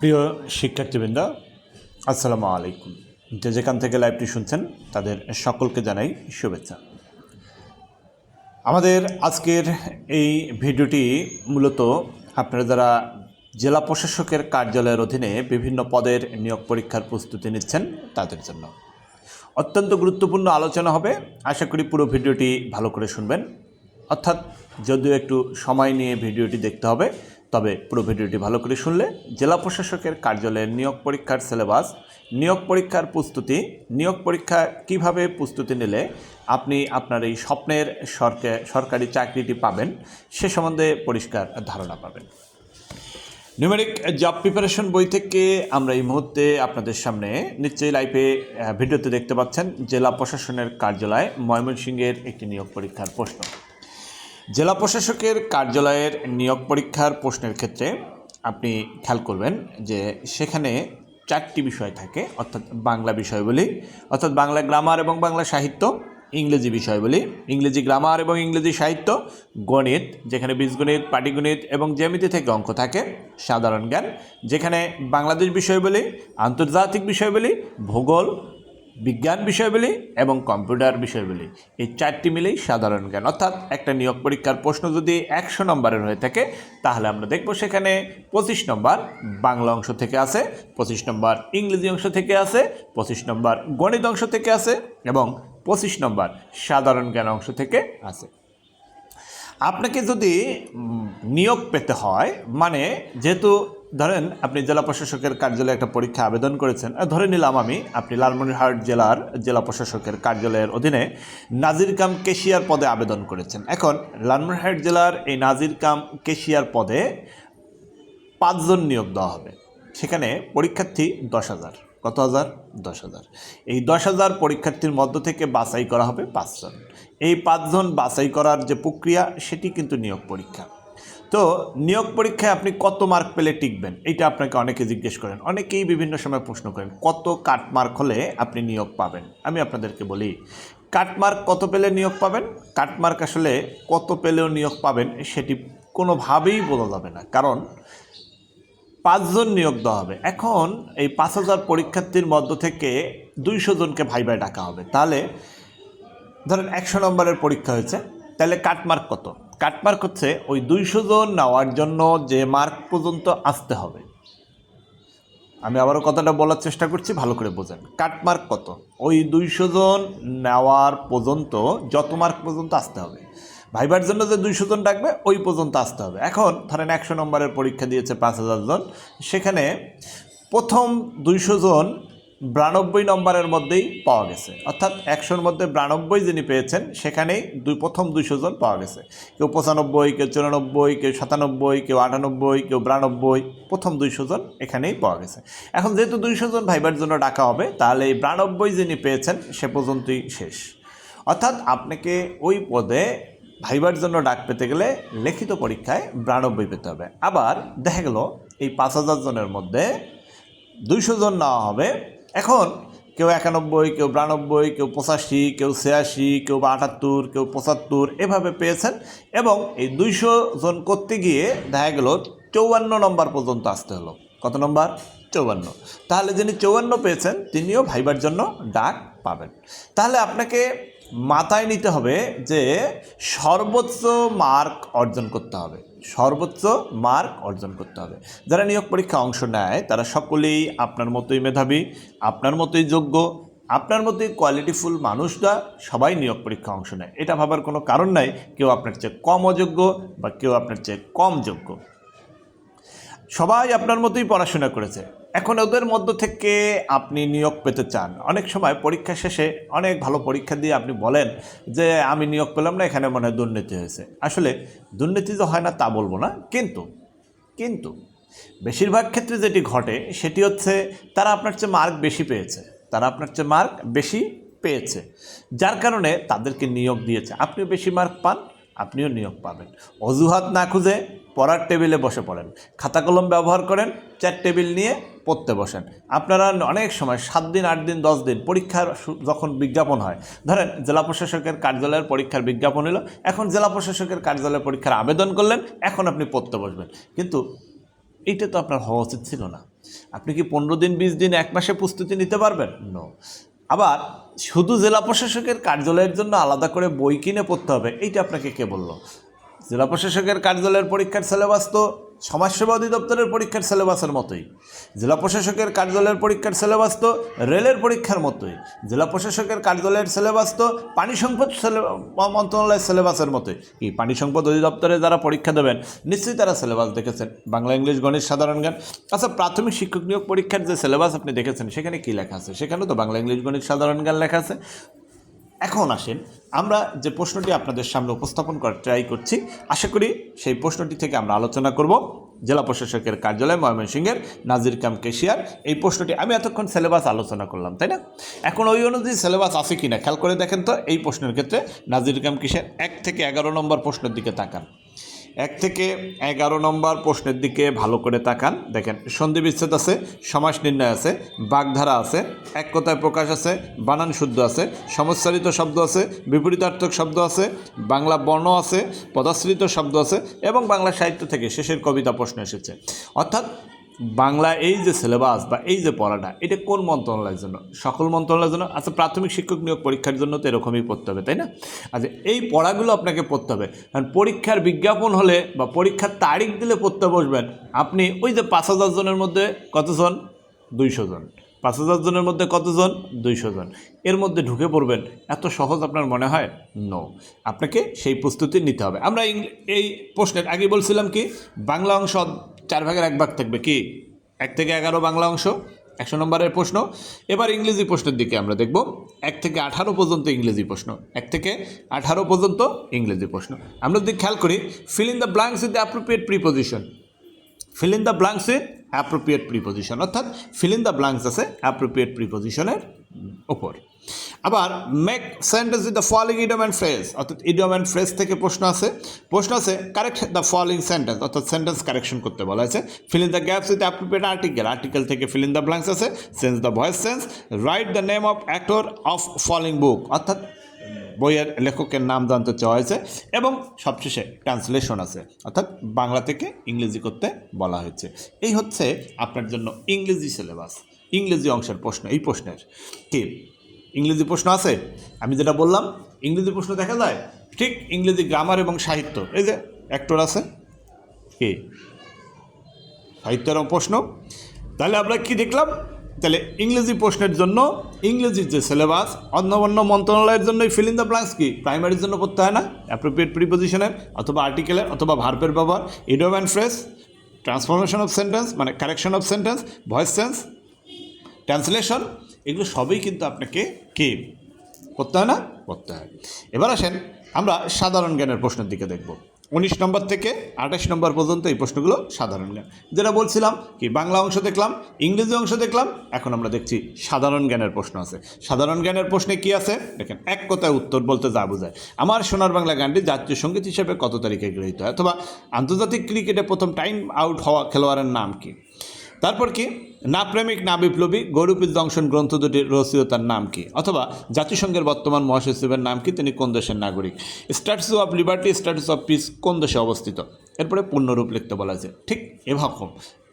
প্রিয় শিক্ষার্থীবৃন্দ, আসসালামু আলাইকুম। যে যেখান থেকে লাইভটি শুনছেন, তাদের সকলকে জানাই শুভেচ্ছা। আমাদের আজকের এই ভিডিওটি মূলত আপনারা যারা জেলা প্রশাসকের কার্যালয়ের অধীনে বিভিন্ন পদের নিয়োগ পরীক্ষার প্রস্তুতি নিচ্ছেন, তাদের জন্য। অত্যন্ত গুরুত্বপূর্ণ আলোচনা হবে। আশা করি পুরো ভিডিওটি ভালো করে শুনবেন। অর্থাৎ যদিও একটু সময় নিয়ে ভিডিওটি দেখতে হবে তবে পুরো ভিডিওটি ভালো করে শুনলে জেলা প্রশাসকের কার্যালয়ের নিয়োগ পরীক্ষার সিলেবাস নিয়োগ পরীক্ষার প্রস্তুতি নিয়োগ পরীক্ষা কীভাবে প্রস্তুতি নিলে আপনি আপনার এই স্বপ্নের সরকারি চাকরিটি পাবেন সে সম্বন্ধে পরিষ্কার ধারণা পাবেন। নিউমেরিক জব প্রিপারেশন বই থেকে আমরা এই মুহূর্তে আপনাদের সামনে নিশ্চয়ই আহ, ভিডিওতে দেখতে পাচ্ছেন জেলা প্রশাসনের কার্যালয় ময়মনসিংহের একটি নিয়োগ পরীক্ষার প্রশ্ন। জেলা প্রশাসকের কার্যালয়ের নিয়োগ পরীক্ষার প্রশ্নের ক্ষেত্রে আপনি খেয়াল করবেন যে সেখানে চারটি বিষয় থাকে, অর্থাৎ বাংলা বিষয়গুলি অর্থাৎ বাংলা গ্রামার এবং বাংলা সাহিত্য, ইংরেজি বিষয়গুলি ইংরেজি গ্রামার এবং ইংরেজি সাহিত্য, গণিত, যেখানে বীজগণিত, পাটিগণিত এবং জ্যামিতি থেকে অঙ্ক থাকে, সাধারণ জ্ঞান, যেখানে বাংলাদেশ বিষয়গুলি আন্তর্জাতিক বিষয়গুলি ভূগোল বিজ্ঞান বিষয়গুলি এবং কম্পিউটার বিষয়গুলি এই চারটি মিলেই সাধারণ জ্ঞান। অর্থাৎ একটা নিয়োগ পরীক্ষার প্রশ্ন যদি একশো নম্বরের হয়ে থাকে, তাহলে আমরা দেখব সেখানে পঁচিশ নম্বর বাংলা অংশ থেকে আছে, পঁচিশ নম্বর ইংরেজি অংশ থেকে আছে, পঁচিশ নম্বর গণিত অংশ থেকে আছে এবং পঁচিশ নম্বর সাধারণ জ্ঞান অংশ থেকে আছে। আপনাকে যদি নিয়োগ পেতে হয় মানে যেহেতু ধরেন আপনি জেলা প্রশাসকের কার্যালয়ে একটা পরীক্ষা আবেদন করেছেন ধরে নিলাম আমি, আপনি লালমনিরহাট জেলার জেলা প্রশাসকের কার্যালয়ের অধীনে নাজির কাম কেশিয়ার পদে আবেদন করেছেন। এখন লালমনিরহাট জেলার এই নাজির কাম কেশিয়ার পদে পাঁচজন নিয়োগ দেওয়া হবে। সেখানে পরীক্ষার্থী দশ হাজার। কত হাজার? দশ হাজার। এই দশ হাজার পরীক্ষার্থীর মধ্য থেকে বাছাই করা হবে পাঁচজন। এই পাঁচজন বাছাই করার যে প্রক্রিয়া, সেটি কিন্তু নিয়োগ পরীক্ষা। তো নিয়োগ পরীক্ষায় আপনি কত মার্ক পেলে টিকবেন? এটা আপনাকে অনেকে জিজ্ঞেস করেন। অনেকেই বিভিন্ন সময় প্রশ্ন করেন, কত কাট মার্ক হলে আপনি নিয়োগ পাবেন? আমি আপনাদেরকে বলি কাটমার্ক কত পেলে নিয়োগ পাবেন? কাটমার্ক আসলে কত পেলেও নিয়োগ পাবেন সেটি কোনোভাবেই বোঝা যাবে না। কারণ পাঁচজন নিয়োগ দেওয়া হবে। এখন এই পাঁচ হাজার পরীক্ষার্থীর মধ্য থেকে দুইশো জনকে ভাইবাই ডাকা হবে। তাহলে ধরেন একশো নম্বরের পরীক্ষা হয়েছে, তাহলে কাটমার্ক কত? কাটমার্ক হচ্ছে ওই দুইশো জন নেওয়ার জন্য যে মার্ক পর্যন্ত আসতে হবে। আমি আবারও কথাটা বলার চেষ্টা করছি, ভালো করে বোঝেন। কাটমার্ক কত? ওই দুইশো জন নেওয়ার পর্যন্ত যত মার্ক পর্যন্ত আসতে হবে। ভাইবার জন্য যে দুইশো জন ডাকবে, ওই পর্যন্ত আসতে হবে। এখন ধরেন একশো নম্বরের পরীক্ষা দিয়েছে পাঁচ হাজার জন। সেখানে প্রথম দুইশো জন বিরানব্বই নম্বরের মধ্যেই পাওয়া গেছে। অর্থাৎ একশোর মধ্যে বিরানব্বই যিনি পেয়েছেন, সেখানেই দুই প্রথম দুইশো জন পাওয়া গেছে। কেউ পঁচানব্বই, কেউ চুরানব্বই, কেউ সাতানব্বই, কেউ আটানব্বই, কেউ বিরানব্বই, প্রথম দুইশো জন এখানেই পাওয়া গেছে। এখন যেহেতু দুইশো জন ভাইবার জন্য ডাকা হবে, তাহলে এই বিরানব্বই যিনি পেয়েছেন, সে পর্যন্তই শেষ। অর্থাৎ আপনাকে ওই পদে ভাইবার জন্য ডাক পেতে গেলে লিখিত পরীক্ষায় বিরানব্বই পেতে হবে। আবার দেখা গেল, এই পাঁচ হাজার জনের মধ্যে দুইশো জন নেওয়া হবে এখন কেউ একানব্বই, কেউ বিরানব্বই, কেউ পঁচাশি, কেউ ছিয়াশি, কেউ বা আটাত্তর, কেউ পঁচাত্তর এভাবে পেয়েছেন এবং এই দুইশো জন করতে গিয়ে দেখা গেল চৌয়ান্ন নম্বর পর্যন্ত আসতে হলো। কত নম্বর? চৌয়ান্ন। তাহলে যিনি চৌয়ান্ন পেয়েছেন, তিনিও ভাইবার জন্য ডাক পাবেন। তাহলে আপনাকে মাথায় নিতে হবে যে সর্বোচ্চ মার্ক অর্জন করতে হবে। সর্বোচ্চ মার্ক অর্জন করতে হবে। যারা নিয়োগ পরীক্ষা অংশ নেয়, তারা সকলেই আপনার মতোই মেধাবী, আপনার মতোই যোগ্য, আপনার মতোই কোয়ালিটিফুল মানুষরা সবাই নিয়োগ পরীক্ষা অংশ নেয়। এটা ভাবার কোনো কারণ নাই, কেউ আপনার চেয়ে কম অযোগ্য বা কেউ আপনার চেয়ে কম যোগ্য। সবাই আপনার মতোই পড়াশোনা করেছে। এখন ওদের মধ্য থেকে আপনি নিয়োগ পেতে চান। অনেক সময় পরীক্ষা শেষে অনেক ভালো পরীক্ষা দিয়ে আপনি বলেন যে, আমি নিয়োগ পেলাম না, এখানে মনে হয় দুর্নীতি হয়েছে। আসলে দুর্নীতি তো হয় না তা বলব না, কিন্তু কিন্তু বেশিরভাগ ক্ষেত্রে যেটি ঘটে সেটি হচ্ছে তারা আপনার চেয়ে মার্ক বেশি পেয়েছে। তারা আপনার চেয়ে মার্ক বেশি পেয়েছে, যার কারণে তাদেরকে নিয়োগ দিয়েছে। আপনিও বেশি মার্ক পান, আপনিও নিয়োগ পাবেন। অজুহাত না খুঁজে পড়ার টেবিলে বসে পড়েন। খাতা কলম ব্যবহার করেন চার টেবিল নিয়ে পড়তে বসেন। আপনারা অনেক সময় সাত দিন, আট দিন, দশ দিন পরীক্ষার যখন বিজ্ঞাপন হয়, ধরেন জেলা প্রশাসকের কার্যালয়ের পরীক্ষার বিজ্ঞাপন এলো, এখন জেলা প্রশাসকের কার্যালয়ের পরীক্ষার আবেদন করলেন, এখন আপনি পড়তে বসবেন। কিন্তু এইটা তো আপনার হওয়া উচিত ছিল না। আপনি কি পনেরো দিন, বিশ দিন, এক মাসে প্রস্তুতি নিতে পারবেন? নো আবার শুধু জেলা প্রশাসকের কার্যালয়ের জন্য আলাদা করে বই কিনে পড়তে হবে, এইটা আপনাকে কে বলল? জেলা প্রশাসকের কার্যালয়ের পরীক্ষার সিলেবাস তো সমাজসেবা অধিদপ্তরের পরীক্ষার সিলেবাসের মতোই। জেলা প্রশাসকের কার্যালয়ের পরীক্ষার সিলেবাস তো রেলের পরীক্ষার মতোই। জেলা প্রশাসকের কার্যালয়ের সিলেবাস তো পানি সম্পদ মন্ত্রণালয়ের সিলেবাসের মতোই। কি পানি সম্পদ অধিদপ্তরে যারা পরীক্ষা দেবেন, নিশ্চয়ই তারা সিলেবাস দেখেছেন। বাংলা, ইংলিশ, গণিত, সাধারণ জ্ঞান। আচ্ছা প্রাথমিক শিক্ষক নিয়োগ পরীক্ষার যে সিলেবাস আপনি দেখেছেন, সেখানে কি লেখা আছে? সেখানে তো বাংলা, ইংলিশ, গণিত, সাধারণ জ্ঞান লেখা আছে। এখন আসেন, আমরা যে প্রশ্নটি আপনাদের সামনে উপস্থাপন করার ট্রাই করছি, আশা করি সেই প্রশ্নটি থেকে আমরা আলোচনা করব। জেলা প্রশাসকের কার্যালয়, ময়মনসিংহের নাজির কাম কেশিয়ার, এই প্রশ্নটি আমি এতক্ষণ সিলেবাস আলোচনা করলাম, তাই না? এখন ওই অনুযায়ী সিলেবাস আছে কি না খেয়াল করে দেখেন তো, এই প্রশ্নের ক্ষেত্রে নাজির কাম কেশিয়ার এক থেকে এগারো নম্বর প্রশ্নের দিকে তাকান। এক থেকে এগারো নম্বর প্রশ্নের দিকে ভালো করে তাকান। দেখেন, সন্ধি বিচ্ছেদ আছে, সমাস নির্ণয় আছে, বাগধারা আছে, এক কথায় প্রকাশ আছে, বানান শুদ্ধ আছে, সমস্যারিত শব্দ আছে, বিপরীতার্থক শব্দ আছে, বাংলা বর্ণ আছে, পদাশ্রিত শব্দ আছে এবং বাংলা সাহিত্য থেকে শেষের কবিতা প্রশ্ন এসেছে। অর্থাৎ বাংলা এই যে সিলেবাস বা এই যে পড়াটা, এটা কোন মন্ত্রণালয়ের জন্য? সকল মন্ত্রণালয়ের জন্য? আচ্ছা প্রাথমিক শিক্ষক নিয়োগ পরীক্ষার জন্য তো এরকমই পড়তে হবে, তাই না? আচ্ছা এই পড়াগুলো আপনাকে পড়তে হবে। কারণ পরীক্ষার বিজ্ঞাপন হলে বা পরীক্ষার তারিখ দিলে পড়তে বসবেন আপনি ওই যে পাঁচ হাজার জনের মধ্যে কতজন? দুইশো জন। পাঁচ হাজার জনের মধ্যে কতজন? দুইশো জন। এর মধ্যে ঢুকে পড়বেন, এত সহজ আপনার মনে হয়? নো আপনাকে সেই প্রস্তুতি নিতে হবে। আমরা এই প্রশ্নের আগে বলছিলাম কি, বাংলা অংশ চার ভাগের এক ভাগ থাকবে কি? এক থেকে এগারো বাংলা অংশ, একশো নম্বরের প্রশ্ন। এবার ইংরেজি প্রশ্নের দিকে আমরা দেখব। এক থেকে আঠারো পর্যন্ত ইংরেজি প্রশ্ন, এক থেকে আঠারো পর্যন্ত ইংরেজি প্রশ্ন। আমরা যদি খেয়াল করি fill in the blanks with the appropriate preposition fill in the blanks with appropriate preposition অর্থাৎ ফিল দ্য ব্ল্যাঙ্কস আছে অ্যাপ্রোপ্রিয়েট প্রিপোজিশনের ওপর আবার make sentence with the following idiom and phrase অর্থাৎ ইডিয়ম অ্যান্ড ফ্রেজ থেকে প্রশ্ন আছে। প্রশ্ন আছে কারেক্ট দ্য ফলোইং সেন্টেন্স অর্থাৎ সেন্টেন্স কারেকশন করতে বলা হয়েছে। Fill in the gaps with appropriate article article থেকে ফিল ইন দ্য ব্ল্যাঙ্কস আছে। Sense the voice sense write the name of author of following book অর্থাৎ বইয়ের লেখকের নাম জানতে চাওয়া হয়েছে এবং সবশেষে ট্রান্সলেশন আছে। অর্থাৎ বাংলা থেকে ইংরেজি করতে বলা হয়েছে। এই হচ্ছে আপনার জন্য ইংরেজি সিলেবাস ইংরেজি অংশের প্রশ্ন, এই প্রশ্নের। কি? ইংরেজি প্রশ্ন আছে? আমি যেটা বললাম, ইংরেজি প্রশ্ন দেখা যায়? ঠিক ইংরেজি গ্রামার এবং সাহিত্য। এই যে অ্যাক্টর আছে। কি? সাহিত্যের প্রশ্ন। তাহলে আমরা কি দেখলাম? তাহলে ইংরেজি প্রশ্নের জন্য ইংরেজির যে সিলেবাস অন্য অন্য মন্ত্রণালয়ের জন্য ফিল ইন দ্য ব্ল্যাঙ্কস কি? প্রাইমারির জন্য পড়তে হয় না? অ্যাপ্রোপ্রিয়েট প্রিপোজিশনের অথবা আর্টিকেলের অথবা ভার্বের ব্যবহার idiom and phrase transformation of sentence মানে correction of sentence voice sense translation এগুলো সবই কিন্তু আপনাকে কে? পড়তে হয় না? পড়তে হয়। এবার আসেন, আমরা সাধারণ জ্ঞানের প্রশ্নের দিকে দেখব। উনিশ নম্বর থেকে আঠাশ নম্বর পর্যন্ত এই প্রশ্নগুলো সাধারণ জ্ঞান। যেটা বলছিলাম কি, বাংলা অংশ দেখলাম, ইংরেজি অংশ দেখলাম, এখন আমরা দেখছি সাধারণ জ্ঞানের প্রশ্ন আছে। সাধারণ জ্ঞানের প্রশ্নে কি আছে? দেখেন, এক কথায় উত্তর বলতে যা বোঝায়। আমার সোনার বাংলা গানটি জাতীয় সংগীত হিসেবে কত তারিখে গৃহীত হয়? অথবা আন্তর্জাতিক ক্রিকেটে প্রথম টাইম আউট হওয়া খেলোয়াড়ের নাম কি? তারপর কি? না প্রেমিক, না বিপ্লবী গৌরবীর দংশন গ্রন্থ দুটির রচয়িতার নাম কি? অথবা জাতিসংঘের বর্তমান মহাসচিবের নাম কি? তিনি কোন দেশের নাগরিক? Statue of Liberty Statue of Peace কোন দেশে অবস্থিত? এরপরে পূর্ণরূপ লিখতে বলা আছে ঠিক এরকম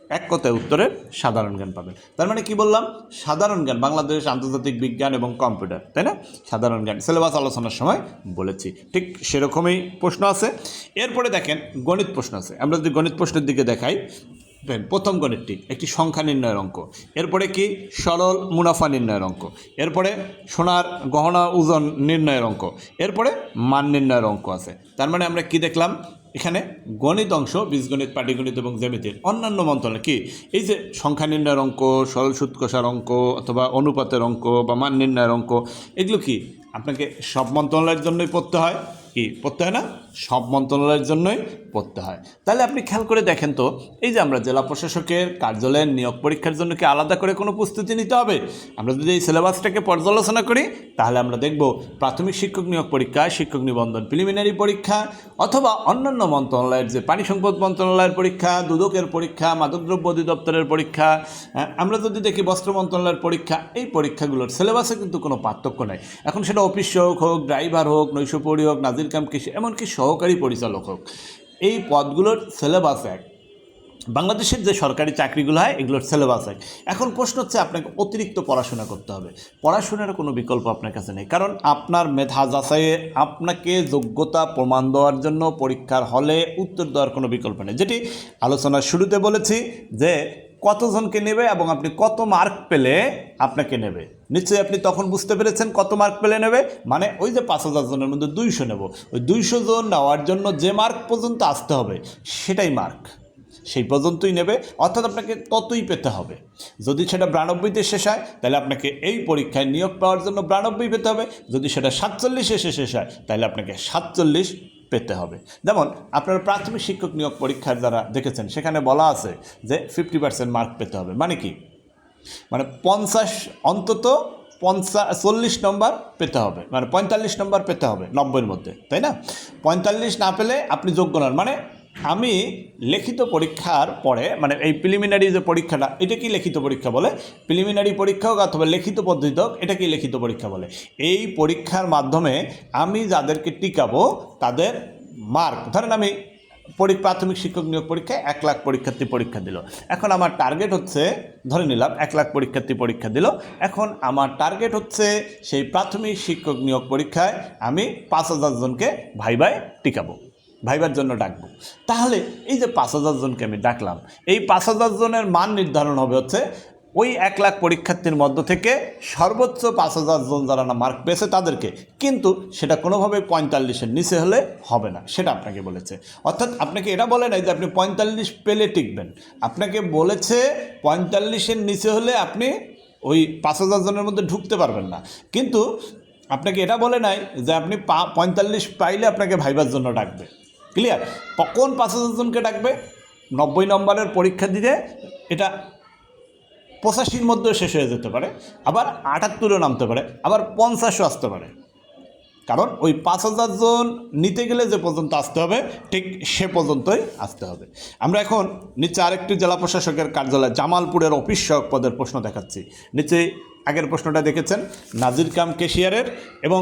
এক কথায় উত্তরের সাধারণ জ্ঞান পাবেন। তার মানে কি বললাম? সাধারণ জ্ঞান, বাংলাদেশ আন্তর্জাতিক বিজ্ঞান এবং কম্পিউটার, তাই না? সাধারণ জ্ঞান, সিলেবাস আলোচনার সময় বলেছি। ঠিক সেরকমই প্রশ্ন আছে। এরপরে দেখেন গণিত প্রশ্ন আছে। আমরা যদি গণিত প্রশ্নের দিকে দেখাই দেখেন, প্রথম গণিতটি একটি সংখ্যা নির্ণয়ের অঙ্ক। এরপরে কি? সরল মুনাফা নির্ণয়ের অঙ্ক। এরপরে সোনার গহনা ওজন নির্ণয়ের অঙ্ক। এরপরে মান নির্ণয়ের অঙ্ক আছে। তার মানে আমরা কি দেখলাম? এখানে গণিত অংশ বীজগণিত পাটিগণিত এবং জ্যামিতির অন্যান্য মন্ত্রণালয় কি? এই যে সংখ্যা নির্ণয়ের অঙ্ক সরল সুদ কষার অঙ্ক অথবা অনুপাতের অঙ্ক বা মান নির্ণয়ের অঙ্ক এগুলো কি? আপনাকে সব মন্ত্রণালয়ের জন্যই পড়তে হয়। কি পড়তে হয় না? সব মন্ত্রণালয়ের জন্যই পড়তে হয়। তাহলে আপনি খেয়াল করে দেখেন তো এই যে আমরা জেলা প্রশাসকের কার্যালয়ের নিয়োগ পরীক্ষার জন্য কি আলাদা করে কোনো প্রস্তুতি নিতে হবে? আমরা যদি এই সিলেবাসটাকে পর্যালোচনা করি তাহলে আমরা দেখব প্রাথমিক শিক্ষক নিয়োগ পরীক্ষা শিক্ষক নিবন্ধন প্রিলিমিনারি পরীক্ষা অথবা অন্যান্য মন্ত্রণালয়ের যে পানি সম্পদ মন্ত্রণালয়ের পরীক্ষা দুদকের পরীক্ষা মাদকদ্রব্য অধিদপ্তরের পরীক্ষা হ্যাঁ, আমরা যদি দেখি বস্ত্র মন্ত্রণালয়ের পরীক্ষা এই পরীক্ষাগুলোর সিলেবাসে কিন্তু কোনো পার্থক্য নাই। এখন সেটা অফিস হোক হোক ড্রাইভার হোক নৈশপরি হোক নাজির কাম কৃষি এমনকি সহকারী পরিচালক হোক। এই পদগুলোর সিলেবাস এক। বাংলাদেশের যে সরকারি চাকরিগুলো হয়, এগুলোর সিলেবাস হয় এখন প্রশ্ন হচ্ছে আপনাকে অতিরিক্ত পড়াশোনা করতে হবে। পড়াশোনার কোনো বিকল্প আপনার কাছে নেই। কারণ আপনার মেধা যাচাইয়ে আপনাকে যোগ্যতা প্রমাণ দেওয়ার জন্য পরীক্ষার হলে উত্তর দেওয়ার কোনো বিকল্প নেই। যেটি আলোচনার শুরুতে বলেছি যে কতজনকে নেবে এবং আপনি কত মার্ক পেলে আপনাকে নেবে। নিশ্চয়ই আপনি তখন বুঝতে পেরেছেন কত মার্ক পেলে নেবে? মানে ওই যে পাঁচ হাজার জনের মধ্যে দুইশো নেব। ওই দুইশো জন নেওয়ার জন্য যে মার্ক পর্যন্ত আসতে হবে, সেটাই মার্ক সেই পর্যন্তই নেবে, অর্থাৎ আপনাকে ততই পেতে হবে। যদি সেটা বিরানব্বইতে শেষ হয়, তাহলে আপনাকে এই পরীক্ষায় নিয়োগ পাওয়ার জন্য বিরানব্বই পেতে হবে। যদি সেটা সাতচল্লিশে এসে শেষ হয়, তাহলে আপনাকে সাতচল্লিশ পেতে হবে। যেমন আপনার প্রাথমিক শিক্ষক নিয়োগ পরীক্ষার যারা দেখেছেন, সেখানে বলা আছে যে ফিফটি পার্সেন্ট মার্ক পেতে হবে। মানে কি? মানে পঞ্চাশ, অন্তত পঞ্চাশ চল্লিশ নম্বর পেতে হবে। মানে পঁয়তাল্লিশ নম্বর পেতে হবে নব্বইয়ের মধ্যে, তাই না? পঁয়তাল্লিশ না পেলে আপনি যোগ্য নন। মানে আমি লিখিত পরীক্ষার পরে মানে এই প্রিলিমিনারি যে পরীক্ষাটা, এটা কি লিখিত পরীক্ষা বলে? প্রিলিমিনারি পরীক্ষা হোক অথবা লিখিত পদ্ধতি হোক, এটা কি লিখিত পরীক্ষা বলে? এই পরীক্ষার মাধ্যমে আমি যাদেরকে টিকাবো, তাদের মার্ক ধরেন আমি প্রাথমিক শিক্ষক নিয়োগ পরীক্ষায় এক লাখ পরীক্ষার্থী পরীক্ষা দিল। এখন আমার টার্গেট হচ্ছে, ধরে নিলাম, এক লাখ পরীক্ষার্থী পরীক্ষা দিল। এখন আমার টার্গেট হচ্ছে সেই প্রাথমিক শিক্ষক নিয়োগ পরীক্ষায় আমি পাঁচ হাজার জনকে ভাই ভাই টিকাবো ভাইবার জন্য ডাকবো। তাহলে এই যে পাঁচ হাজার জনকে আমি ডাকলাম, এই পাঁচ হাজার জনের মান নির্ধারণ হবে হচ্ছে ওই এক লাখ পরীক্ষার্থীর মধ্য থেকে সর্বোচ্চ পাঁচ হাজার জন যারা না মার্ক পেয়েছে তাদেরকে। কিন্তু সেটা কোনোভাবে পঁয়তাল্লিশের নিচে হলে হবে না, সেটা আপনাকে বলেছে। অর্থাৎ আপনাকে এটা বলে নাই যে আপনি পঁয়তাল্লিশ পেলে টিকবেন। আপনাকে বলেছে পঁয়তাল্লিশের নিচে হলে আপনি ওই পাঁচ হাজার জনের মধ্যে ঢুকতে পারবেন না। কিন্তু আপনাকে এটা বলে নাই যে আপনি পঁয়তাল্লিশ পাইলে আপনাকে ভাইবার জন্য ডাকবে। ক্লিয়ার কোন পাঁচ হাজার জনকে ডাকবে? নব্বই নম্বরের পরীক্ষা দিতে এটা পঁচাশির মধ্যেও শেষ হয়ে যেতে পারে, আবার আটাত্তরেও নামতে পারে, আবার পঞ্চাশও আসতে পারে। কারণ ওই পাঁচ হাজার জন নিতে গেলে যে পর্যন্ত আসতে হবে, ঠিক সে পর্যন্তই আসতে হবে। আমরা এখন নিচে আরেকটি জেলা প্রশাসকের কার্যালয়, জামালপুরের অফিস সহক পদের প্রশ্ন দেখাচ্ছি। নিচে আগের প্রশ্নটা দেখেছেন, নাজির কাম কেশিয়ারের এবং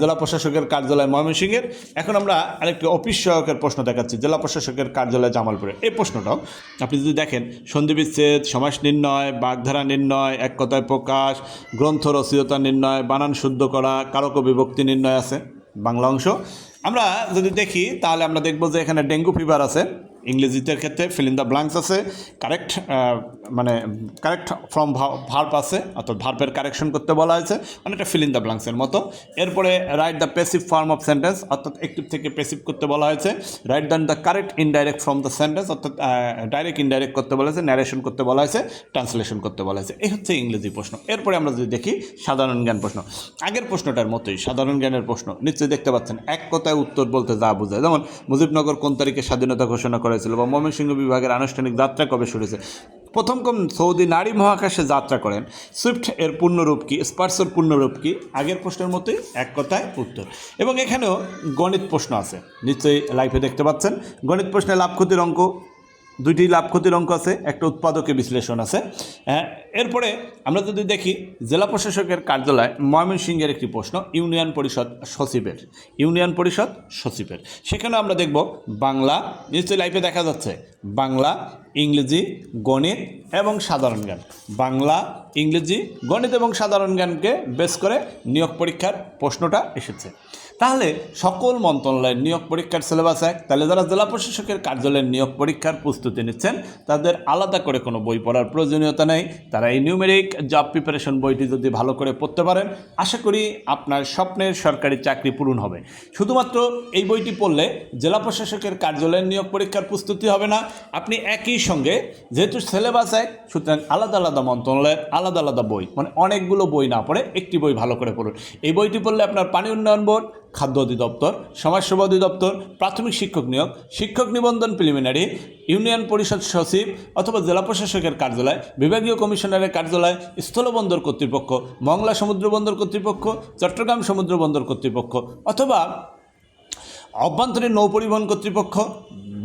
জেলা প্রশাসকের কার্যালয় ময়মনসিংহের। এখন আমরা আরেকটি অফিস সহায়কের প্রশ্ন দেখাচ্ছি, জেলা প্রশাসকের কার্যালয় জামালপুরে এই প্রশ্নটাও আপনি যদি দেখেন, সন্ধি বিচ্ছেদ, সমাস নির্ণয়, বাগধারা নির্ণয়, এক কথায় প্রকাশ, গ্রন্থ রসিয়তা নির্ণয়, বানান শুদ্ধ করা, কারক বিভক্তি নির্ণয় আছে, বাংলা অংশ। আমরা যদি দেখি, তাহলে আমরা দেখব যে এখানে ডেঙ্গু ফিভার আছে। ইংরেজিতের ক্ষেত্রে ফিল দ্য ব্লাঙ্কস আছে কারেক্ট মানে কারেক্ট ফ্রম ভার্ব আছে, অর্থাৎ ভার্বের কারেকশন করতে বলা হয়েছে অনেকটা ফিল ইন দ্য ব্লাঙ্কসের মতো। এরপরে write the passive form of sentence অর্থাৎ একটিভ থেকে পেসিভ করতে বলা হয়েছে। Write then the correct indirect from the sentence অর্থাৎ ডাইরেক্ট ইনডাইরেক্ট করতে বলা হয়েছে ন্যারেশন করতে বলা হয়েছে ট্রান্সলেশন করতে বলা হয়েছে। এই হচ্ছে ইংরেজি প্রশ্ন। এরপরে আমরা যদি দেখি, সাধারণ জ্ঞান প্রশ্ন। আগের প্রশ্নটার মতোই, সাধারণ জ্ঞানের প্রশ্ন। নিশ্চয়ই দেখতে পাচ্ছেন, এক কথায় উত্তর বলতে যা বোঝায়। যেমন মুজিবনগর কোন তারিখে স্বাধীনতা ঘোষণা করেছিল বা ময়মনসিংহ বিভাগের আনুষ্ঠানিক যাত্রা কবে শুরু হয়েছে? প্রথম কম সৌদি নারী মহাকাশে যাত্রা করেন? সুইফট এর পূর্ণরূপ কি? স্পার্সের পূর্ণরূপ কি? আগের প্রশ্নের মতোই এক কথায় উত্তর। এবং এখানেও গণিত প্রশ্ন আছে। নিশ্চয়ই লাইফে দেখতে পাচ্ছেন। গণিত প্রশ্নে লাভ ক্ষতির অঙ্ক দুইটি লাভ ক্ষতির অঙ্ক আছে একটা উৎপাদকের বিশ্লেষণ আছে। হ্যাঁ, এরপরে আমরা যদি দেখি জেলা প্রশাসকের কার্যালয় ময়মনসিংহের একটি প্রশ্ন ইউনিয়ন পরিষদ সচিবের ইউনিয়ন পরিষদ সচিবের। সেখানে আমরা দেখব বাংলা নিশ্চয়ই লাইফে দেখা যাচ্ছে বাংলা ইংরেজি, গণিত এবং সাধারণ জ্ঞান। বাংলা, ইংরেজি, গণিত এবং সাধারণ জ্ঞানকে বেস করে নিয়োগ পরীক্ষার প্রশ্নটা এসেছে। তাহলে সকল মন্ত্রণালয়ের নিয়োগ পরীক্ষার সিলেবাস এক। তাহলে যারা জেলা প্রশাসকের কার্যালয়ের নিয়োগ পরীক্ষার প্রস্তুতি নিচ্ছেন, তাদের আলাদা করে কোনো বই পড়ার প্রয়োজনীয়তা নেই। তারা এই নিউমেরিক জব প্রিপারেশন বইটি যদি ভালো করে পড়তে পারেন, আশা করি আপনার স্বপ্নের সরকারি চাকরি পূরণ হবে। শুধুমাত্র এই বইটি পড়লে জেলা প্রশাসকের কার্যালয়ের নিয়োগ পরীক্ষার প্রস্তুতি হবে না, আপনি একই সঙ্গে যেহেতু সিলেবাস এক, সুতরাং আলাদা আলাদা মন্ত্রণালয়ের আলাদা আলাদা বই মানে অনেকগুলো বই না পড়ে একটি বই ভালো করে পড়ুন। এই বইটি পড়লে আপনার পানি উন্নয়ন বোর্ড, খাদ্য অধিদপ্তর সমাজসেবা অধিদপ্তর, প্রাথমিক শিক্ষক নিয়োগ, শিক্ষক নিবন্ধন প্রিলিমিনারি ইউনিয়ন পরিষদ সচিব অথবা জেলা প্রশাসকের কার্যালয়, বিভাগীয় কমিশনারের কার্যালয়, স্থলবন্দর কর্তৃপক্ষ, মংলা সমুদ্র বন্দর কর্তৃপক্ষ, চট্টগ্রাম সমুদ্র বন্দর কর্তৃপক্ষ, অথবা অভ্যন্তরীণ নৌ পরিবহন কর্তৃপক্ষ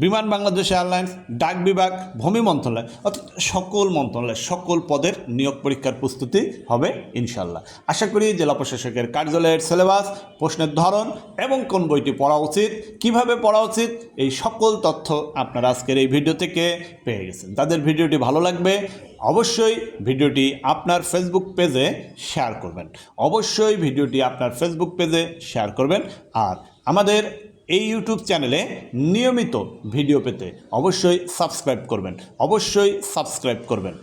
বিমান বাংলাদেশ এয়ারলাইন্স, ডাক বিভাগ, ভূমি মন্ত্রণালয়, অর্থাৎ সকল মন্ত্রণালয়, সকল পদের নিয়োগ পরীক্ষার প্রস্তুতি হবে ইনশাল্লাহ আশা করি জেলা প্রশাসকের কার্যালয়ের সিলেবাস, প্রশ্নের ধরন এবং কোন বইটি পড়া উচিত, কীভাবে পড়া উচিত, এই সকল তথ্য আপনারা আজকের এই ভিডিও থেকে পেয়ে গেছেন। তাদের ভিডিওটি ভালো লাগবে, অবশ্যই ভিডিওটি আপনার ফেসবুক পেজে শেয়ার করবেন। অবশ্যই ভিডিওটি আপনার ফেসবুক পেজে শেয়ার করবেন। আর আমাদের এই ইউটিউব চ্যানেলে নিয়মিত ভিডিও পেতে অবশ্যই সাবস্ক্রাইব করবেন। অবশ্যই সাবস্ক্রাইব করবেন।